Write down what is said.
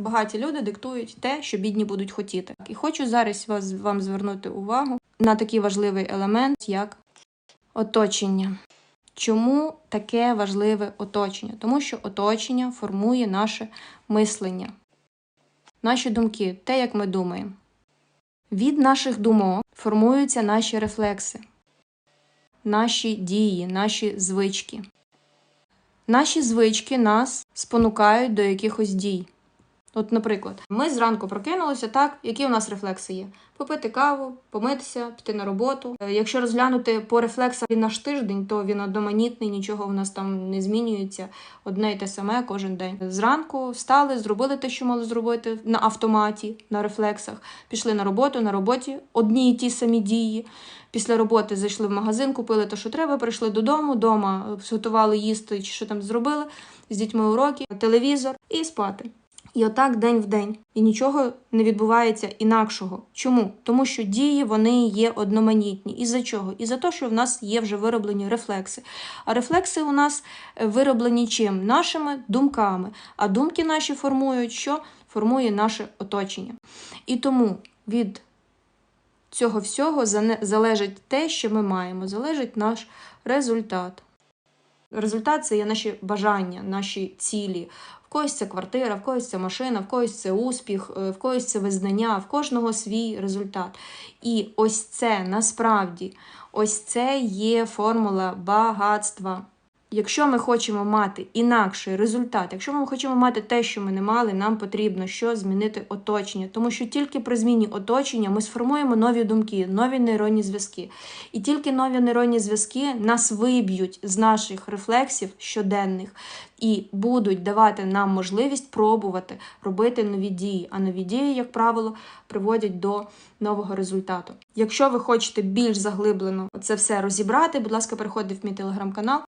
багаті люди диктують те, що бідні будуть хотіти. І хочу зараз вас вам звернути увагу на такий важливий елемент, як оточення. Чому таке важливе оточення? Тому що оточення формує наше мислення, наші думки, те, як ми думаємо. Від наших думок формуються наші рефлекси, наші дії, наші звички. Наші звички нас спонукають до якихось дій. От, наприклад, ми зранку прокинулися, так, які у нас рефлекси є? Попити каву, помитися, піти на роботу. Е, Якщо розглянути по рефлексах наш тиждень, то він одноманітний, нічого в нас там не змінюється. Одне й те саме кожен день. Зранку встали, зробили те, що мали зробити на автоматі, на рефлексах. Пішли на роботу, на роботі одні й ті самі дії. Після роботи зайшли в магазин, купили те, що треба, прийшли додому, вдома готували їсти чи що там зробили, з дітьми уроки, телевізор і спати. І отак день в день. І нічого не відбувається інакшого. Чому? Тому що дії вони є одноманітні. І за чого? І за те, що в нас є вже вироблені рефлекси. А рефлекси у нас е, вироблені чим? Нашими думками. А думки наші формують що? Формує наше оточення. І тому від цього всього залежить те, що ми маємо, залежить наш результат. Результат це є наші бажання, наші цілі. Когось це квартира, в когось це машина, в когось це успіх, е, в когось це визнання, в кожного свій результат. І ось це насправді, ось це є формула багатства. Якщо ми хочемо мати інакший результат, якщо ми хочемо мати те, що ми не мали, нам потрібно що змінити оточення, тому що тільки при зміні оточення ми сформуємо нові думки, нові нейронні зв'язки. І тільки нові нейронні зв'язки нас виб'ють з наших рефлексів щоденних і будуть давати нам можливість пробувати робити нові дії. А нові дії, як правило, приводять до нового результату. Якщо ви хочете більш заглиблено це все розібрати, будь ласка, переходьте в мій телеграм-канал.